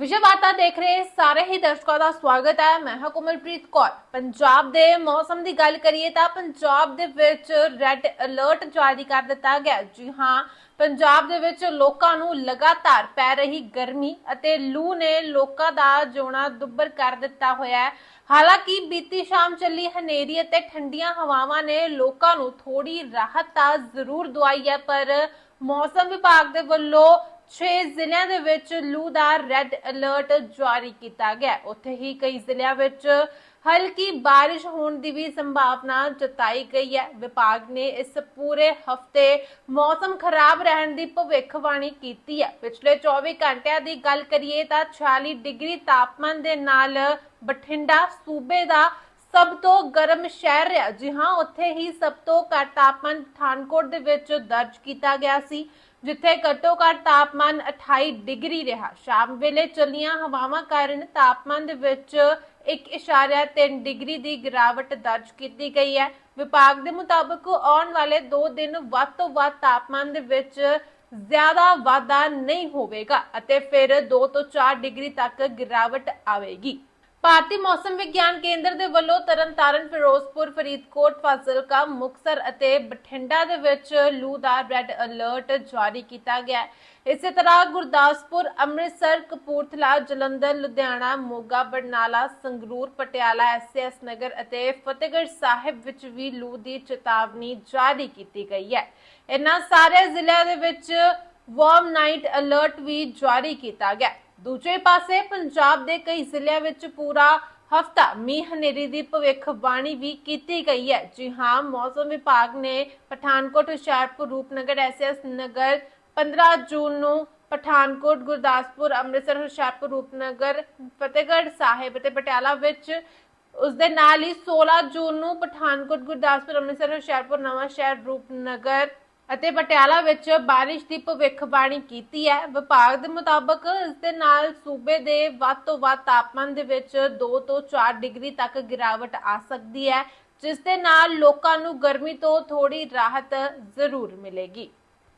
ਵਿਸ਼ੇ ਵਾਰਤਾ ਦੇਖ ਰਹੇ ਸਾਰੇ ਹੀ ਦਰਸ਼ਕਾਂ ਦਾ ਸਵਾਗਤ ਹੈ। ਮੈਂ ਹਾਂ ਕੋਮਲਪ੍ਰੀਤ ਕੌਰ। ਪੰਜਾਬ ਦੇ ਮੌਸਮ ਦੀ ਗੱਲ ਕਰੀਏ ਤਾਂ ਪੰਜਾਬ ਦੇ ਵਿੱਚ ਰੈੱਡ ਅਲਰਟ ਜਾਰੀ ਕਰ ਦਿੱਤਾ ਗਿਆ ਜੀ ਹਾਂ, ਪੰਜਾਬ ਦੇ ਵਿੱਚ ਲੋਕਾਂ ਨੂੰ ਲਗਾਤਾਰ ਪੈ ਰਹੀ ਗਰਮੀ ਅਤੇ ਲੂ ਨੇ ਲੋਕਾਂ ਦਾ ਜੋਣਾ ਦੁੱਬਰ ਕਰ ਦਿੱਤਾ ਹੋਇਆ ਹੈ। ਹਾਲਾਂਕਿ ਬੀਤੀ ਸ਼ਾਮ ਚੱਲੀ ਹਨੇਰੀ ਅਤੇ ਠੰਡੀਆਂ ਹਵਾਵਾਂ ਨੇ ਲੋਕਾਂ ਨੂੰ ਥੋੜੀ ਰਾਹਤ ਤਾਂ ਜ਼ਰੂਰ ਦਵਾਈ ਹੈ, ਪਰ ਮੌਸਮ ਵਿਭਾਗ ਦੇ ਵੱਲੋਂ 6 ਜ਼ਿਲ੍ਹਿਆਂ ਦੇ ਵਿੱਚ ਲੂ ਦਾ ਰੈੱਡ ਅਲਰਟ ਜਾਰੀ ਕੀਤਾ ਗਿਆ ਉੱਥੇ ਹੀ ਕਈ ਜ਼ਿਲ੍ਹਿਆਂ ਵਿੱਚ ਹਲਕੀ ਬਾਰਿਸ਼ ਹੋਣ ਦੀ ਵੀ ਸੰਭਾਵਨਾ ਜਤਾਈ ਗਈ ਹੈ। ਵਿਭਾਗ ਨੇ ਇਸ ਪੂਰੇ ਹਫ਼ਤੇ ਮੌਸਮ ਖਰਾਬ ਰਹਿਣ ਦੀ ਭਵਿੱਖਬਾਣੀ ਕੀਤੀ ਹੈ। ਪਿਛਲੇ 24 ਘੰਟਿਆਂ ਦੀ ਗੱਲ ਕਰੀਏ ਤਾਂ 46 ਡਿਗਰੀ ਤਾਪਮਾਨ ਦੇ ਨਾਲ ਬਠਿੰਡਾ, ਸੂਬੇ ਦਾ ਸਭ ਤੋਂ ਗਰਮ ਸ਼ਹਿਰ ਰਿਹਾ। ਜੀ ਹਾਂ, ਉੱਥੇ ਹੀ ਸਭ ਤੋਂ ਘੱਟ ਤਾਪਮਾਨ ਪਠਾਨਕੋਟ ਦੇ ਵਿੱਚ ਦਰਜ ਕੀਤਾ ਗਿਆ ਸੀ। ਜਿੱਥੇ ਘੱਟੋ ਘੱਟ ਤਾਪਮਾਨ 28 ਡਿਗਰੀ ਰਿਹਾ। ਸ਼ਾਮ ਵੇਲੇ ਚੱਲੀਆਂ ਹਵਾਵਾਂ ਕਾਰਨ ਤਾਪਮਾਨ ਦੇ ਵਿੱਚ 1.3 ਡਿਗਰੀ ਦੀ ਗਿਰਾਵਟ ਦਰਜ ਕੀਤੀ ਗਈ ਹੈ। ਵਿਭਾਗ ਦੇ ਮੁਤਾਬਕ ਆਉਣ ਵਾਲੇ 2 ਦਿਨ ਵੱਧ ਤੋਂ ਵੱਧ ਤਾਪਮਾਨ ਦੇ ਵਿੱਚ ਜ਼ਿਆਦਾ ਵਾਧਾ ਨਹੀਂ ਹੋਵੇਗਾ ਅਤੇ ਫਿਰ 2 ਤੋਂ 4 ਡਿਗਰੀ ਤੱਕ ਗਿਰਾਵਟ ਆਵੇਗੀ। ਭਾਰਤੀ ਮੌਸਮ ਵਿਗਿਆਨ ਕੇਂਦਰ ਦੇ ਵੱਲੋਂ ਤਰਨਤਾਰਨ, ਫਿਰੋਜ਼ਪੁਰ, ਫਰੀਦਕੋਟ, ਫਾਜ਼ਿਲਕਾ ਮੁਕਸਰ ਅਤੇ ਬਠਿੰਡਾ ਦੇ ਵਿੱਚ ਲੂ ਦਾ ਰੈੱਡ ਅਲਰਟ ਜਾਰੀ ਕੀਤਾ ਗਿਆ ਹੈ। ਇਸੇ ਤਰ੍ਹਾਂ ਗੁਰਦਾਸਪੁਰ, ਅੰਮ੍ਰਿਤਸਰ, ਕਪੂਰਥਲਾ, ਜਲੰਧਰ, ਲੁਧਿਆਣਾ, ਮੋਗਾ, ਬਰਨਾਲਾ, ਸੰਗਰੂਰ, ਪਟਿਆਲਾ, ਐਸਐਸ ਨਗਰ ਅਤੇ ਫਤਿਹਗੜ੍ਹ ਸਾਹਿਬ ਵਿੱਚ ਵੀ ਲੂ ਦੀ ਚੇਤਾਵਨੀ ਜਾਰੀ ਕੀਤੀ ਗਈ ਹੈ। ਇਹਨਾਂ ਸਾਰੇ ਜ਼ਿਲ੍ਹਿਆਂ ਦੇ ਵਿੱਚ ਵਾਰਮ ਨਾਈਟ ਅਲਰਟ ਵੀ ਜਾਰੀ ਕੀਤਾ ਗਿਆ ਦੂਜੇ ਪਾਸੇ ਪੰਜਾਬ ਦੇ ਕਈ ਜ਼ਿਲ੍ਹਿਆਂ ਵਿੱਚ ਪੂਰਾ ਹਫਤਾ ਮੀਂਹ ਹਨੇਰੀ ਦੀ ਭਵਿੱਖਬਾਣੀ ਵੀ ਕੀਤੀ ਗਈ ਹੈ। ਜੀ ਹਾਂ, ਮੌਸਮ ਵਿਭਾਗ ਨੇ ਪਠਾਨਕੋਟ, ਹੁਸ਼ਿਆਰਪੁਰ, ਰੂਪਨਗਰ, ਐਸਐਸ ਨਗਰ 15 ਜੂਨ ਨੂੰ ਪਠਾਨਕੋਟ, ਗੁਰਦਾਸਪੁਰ, ਅੰਮ੍ਰਿਤਸਰ, ਹੁਸ਼ਿਆਰਪੁਰ, ਰੂਪਨਗਰ, ਫਤਿਹਗੜ੍ਹ ਸਾਹਿਬ ਅਤੇ ਪਟਿਆਲਾ ਵਿੱਚ ਉਸ ਦੇ ਨਾਲ ਹੀ 16 ਜੂਨ ਨੂੰ ਪਠਾਨਕੋਟ, ਗੁਰਦਾਸਪੁਰ, ਅੰਮ੍ਰਿਤਸਰ, ਹੁਸ਼ਿਆਰਪੁਰ ਨਵਾਂ ਸ਼ਹਿਰ ਰੂਪਨਗਰ ਅਤੇ ਪਟਿਆਲਾ ਵਿੱਚ ਬਾਰਿਸ਼ ਦੀ ਭਵਿੱਖਬਾਣੀ ਕੀਤੀ ਹੈ। ਵਿਭਾਗ ਦੇ ਮੁਤਾਬਕ ਇਸ ਦੇ ਨਾਲ ਸੂਬੇ ਦੇ ਵੱਧ ਤੋਂ ਵੱਧ ਤਾਪਮਾਨ ਦੇ ਵਿੱਚ 2 ਤੋਂ 4 ਡਿਗਰੀ ਤੱਕ ਗਿਰਾਵਟ ਆ ਸਕਦੀ ਹੈ, ਜਿਸ ਦੇ ਨਾਲ ਲੋਕਾਂ ਨੂੰ ਗਰਮੀ ਤੋਂ ਥੋੜੀ ਰਾਹਤ ਜ਼ਰੂਰ ਮਿਲੇਗੀ।